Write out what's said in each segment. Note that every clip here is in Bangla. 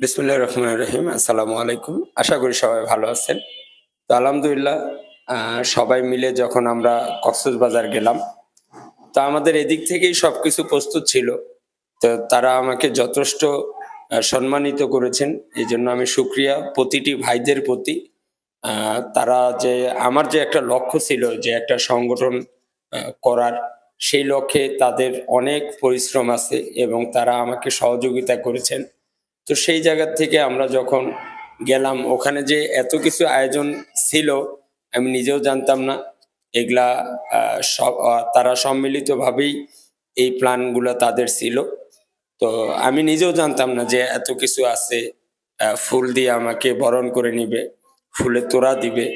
বিসমুল্লাহ রহমান রহিম, আসসালামু আলাইকুম। আশা করি সবাই ভালো আছেন। তো আলহামদুলিল্লাহ সবাই মিলে যখন আমরা কক্সবাজার গেলাম, তো আমাদের এদিক থেকেই সবকিছু প্রস্তুত ছিল। তো তারা আমাকে যথেষ্ট সম্মানিত করেছেন। এই জন্য আমি সুক্রিয়া প্রতিটি ভাইদের প্রতি। তারা যে, আমার যে একটা লক্ষ্য ছিল যে একটা সংগঠন করার, সেই লক্ষ্যে তাদের অনেক পরিশ্রম আছে এবং তারা আমাকে সহযোগিতা করেছেন। তো সেই জায়গা থেকে আমরা যখন গেলাম, ওখানে যে এত কিছু আয়োজন ছিল, আমি নিজেও জানতাম না। এগুলা সব তারা সম্মিলিতভাবেই এই প্ল্যানগুলো তাদের ছিল। তো আমি নিজেও জানতাম না যে এত কিছু আছে ফুল দিয়ে আমাকে বরণ করে নিবে, ফুলে তোড়া দিবে।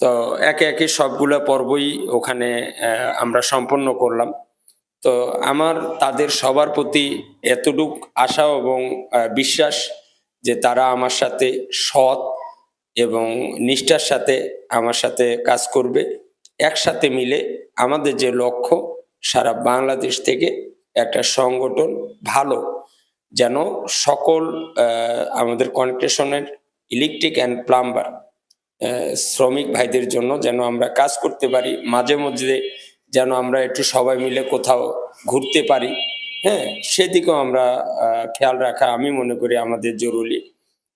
তো একে একে সবগুলো পর্বই ওখানে আমরা সম্পন্ন করলাম। তো আমার, তাদের সবার প্রতি এতটুক আশা এবং বিশ্বাস যে তারা আমার সাথে সৎ এবং নিষ্ঠার সাথে আমার সাথে কাজ করবে। একসাথে মিলে আমাদের যে লক্ষ্য, সারা বাংলাদেশ থেকে একটা সংগঠন ভালো, যেন সকল আমাদের কন্ট্রেশনের ইলেকট্রিক অ্যান্ড প্লাম্বার শ্রমিক ভাইদের জন্য যেন আমরা কাজ করতে পারি, মাঝে মধ্যে যেন আমরা একটু সবাই মিলে কোথাও ঘুরতে পারি। হ্যাঁ সেদিকেও আমরা খেয়াল রাখা আমি মনে করি আমাদের জরুরি।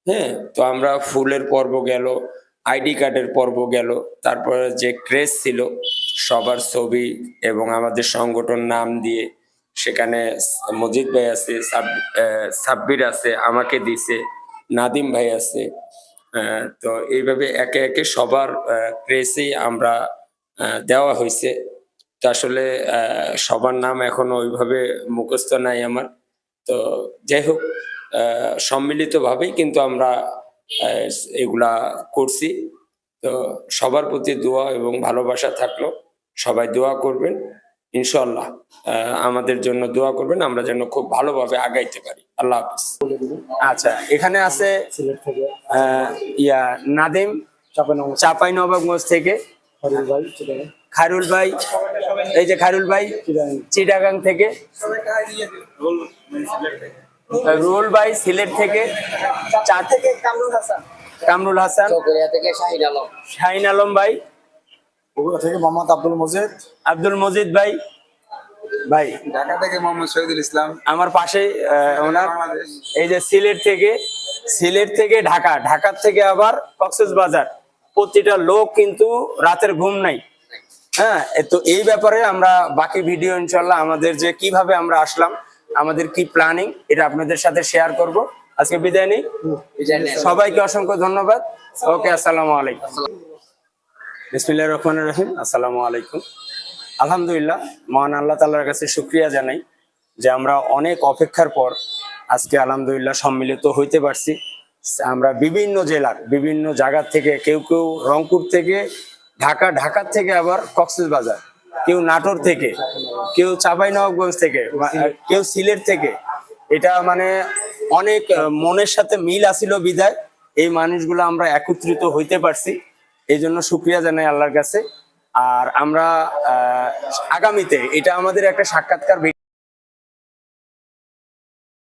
হ্যাঁ তো আমরা ফুলের পর্ব গেল, আইডি কার্ডের পর্ব গেল, তারপরে যে ক্রেজ ছিল, সবার ছবি এবং আমাদের সংগঠন নাম দিয়ে সেখানে মজিদ ভাই আছে, সাব- সাব্বির আছে, আমাকে দিছে, নাদিম ভাই আছে তো এইভাবে একে একে সবার ক্রেসেই আমরা দেওয়া হয়েছে। তো আসলে আহ, সবার নাম এখন ওইভাবে মুখস্থ নাই আমার। তো যাই হোক আহ, সম্মিলিতভাবেই কিন্তু আমরা এগুলা করছি। তো সবার প্রতি দোয়া এবং ভালোবাসা থাকল। সবাই দোয়া করবেন ইনশাল্লাহ আহ, আমাদের জন্য দোয়া করবেন। আমরা যেন খুব ভালোভাবে আগাইতে পারি। আল্লাহ হাফিজ। আচ্ছা এখানে আছে আহ, ইয়া নাদিম চাপাই নবাবগঞ্জ থেকে। ভাই খায়রুল ভাই এই যে খায়রুল ভাই চিটাগাং থেকে। রুল ভাই সিলেট থেকে। চার থেকে কামরুল হাসান। কামরুল হাসান। থেকে শাহিদ আলম। শাহিন আলম ভাই। বগুড়া থেকে মোহাম্মদ আব্দুল মজিদ। আব্দুল মজিদ ভাই। ভাই ঢাকা থেকে মোহাম্মদ শহীদুল ইসলাম। আমার পাশে ওনার। এই যে সিলেট থেকে সিলেট থেকে ঢাকা। ঢাকার থেকে আবার কক্সবাজার প্রতিটা লোক কিন্তু রাতের ঘুম নাই। হ্যাঁ তো এই ব্যাপারে আমরা বাকি ভিডিও ইনশাল্লাহ আমাদের যে কীভাবে আমরা আসলাম আমাদের কি প্ল্যানিং এটা আপনাদের সাথে শেয়ার করব। আজকে বিদায় নেই। সবাইকে অসংখ্য ধন্যবাদ। ওকে আসসালামু আলাইকুম। বিসমিল্লাহির রহমানির রহিম। আসসালামু আলাইকুম। আলহামদুলিল্লাহ মহান আল্লাহ তাআলার কাছে শুক্রিয়া জানাই যে আমরা অনেক অপেক্ষার পর আজকে আলহামদুলিল্লাহ সম্মিলিত হইতে পারছি। আমরা বিভিন্ন জেলার বিভিন্ন জায়গা থেকে কেউ কেউ রংপুর থেকে ঢাকা, ঢাকার থেকে আবার কক্সেস বাজার কেউ নাটোর থেকে, কেউ চাঁপাইনবাবগঞ্জ থেকে কেউ সিলেট থেকে। এটা মানে অনেক মনের সাথে মিল আসিল বিদায়। এই মানুষগুলো আমরা একত্রিত হইতে পারছি। এই জন্য শুক্রিয়া জানাই আল্লাহর কাছে। আর আমরা আগামীতে এটা আমাদের একটা সাক্ষাৎকার